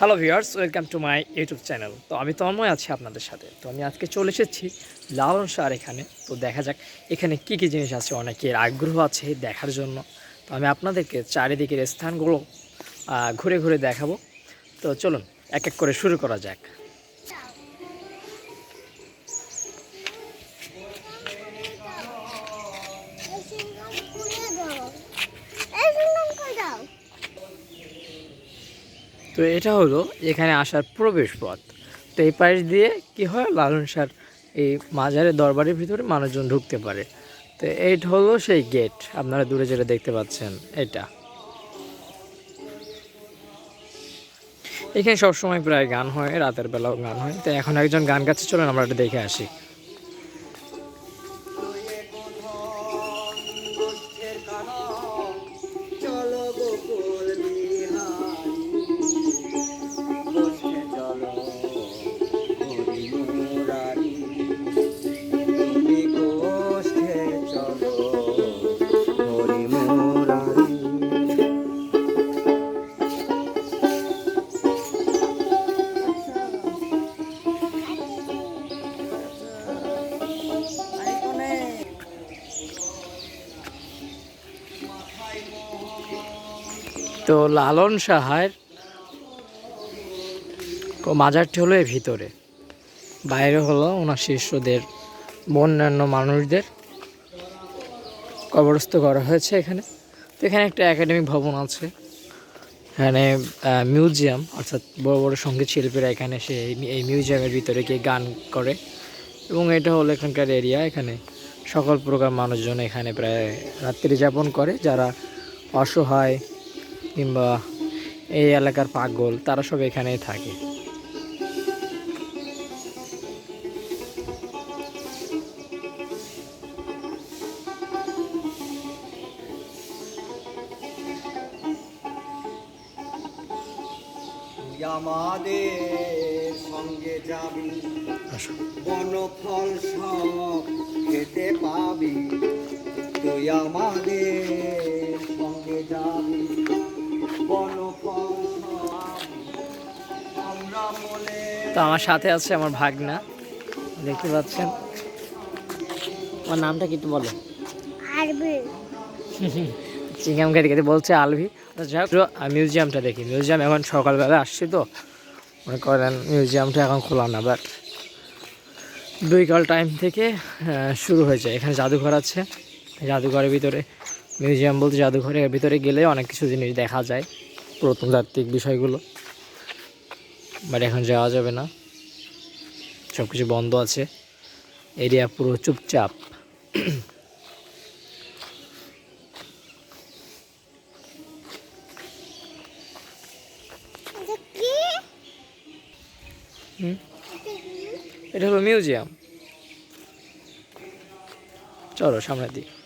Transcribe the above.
Hello viewers welcome to my YouTube channel তো আমি তন্ময় আছি আপনাদের সাথে। তো আমি আজকে চলে এসেছি লালন শাহর এখানে। তো দেখা যাক এখানে কি কি জিনিস আছে, অনেকের আগ্রহ আছে দেখার জন্য। তো আমি আপনাদেরকে চারিদিকের স্থানগুলো ঘুরে ঘুরে দেখাবো। তো চলুন, এক এক করে শুরু করা যাক। তো এটা হলো এখানে আসার প্রবেশ পথ তো এই পাশ দিয়ে কি হয়? লালন শাহর এই মাজারের দরবারের ভিতরে মানুষজন ঢুকতে পারে। তো এইটা হলো সেই গেট আপনারা দূরে যেটা দেখতে পাচ্ছেন এটা। এখানে সবসময় প্রায় গান হয়, রাতের বেলাও গান হয়। তো এখন একজন গান গাচ্ছে, চলেন আমরা এটা দেখে আসি। তো লালন সাহার মাজারটি হলো এর ভিতরে। বাইরে হলো ওনার শিষ্যদের অন্যান্য মানুষদের। কবরস্থ করা হয়েছে এখানে। তো এখানে একটা একাডেমিক ভবন আছে। এখানে মিউজিয়াম, অর্থাৎ বড় বড় সংগীত শিল্পীরা এখানে এই- এই মিউজিয়ামের ভিতরে গিয়ে গান করে। এবং এটা হলো এখানকার এরিয়া। এখানে সকল প্রকার মানুষজন এখানে প্রায় রাত্রি যাপন করে। যারা অসহায় কিংবা এই এলাকার পাগল তারা সব এখানেই থাকে। আমাদের সঙ্গে যাবি। বনফল সব খেতে পাবি। তুই আমাদের তো আমার সাথে আছে আমার ভাগনা দেখতে পাচ্ছেন। আমার নামটা কি একটু বলো? চিংগাম খেতে খেতে বলছে আলভি যাই হোক, মিউজিয়ামটা দেখি। মিউজিয়াম এখন সকালবেলা আসছি তো। মনে করেন মিউজিয়ামটা এখন খোলা না বাট বিকাল টাইম থেকে শুরু হয়ে যায়। এখানে জাদুঘর আছে। জাদুঘরের ভিতরে মিউজিয়াম বলতে জাদুঘরের ভিতরে গেলে অনেক কিছু জিনিস দেখা যায় প্রত্নতাত্ত্বিক বিষয়গুলো। বাট এখন যাওয়া যাবে না। সব কিছু বন্ধ আছে। এরিয়া পুরো চুপচাপ। এটা হলো মিউজিয়াম। চলো সামনের দিকে।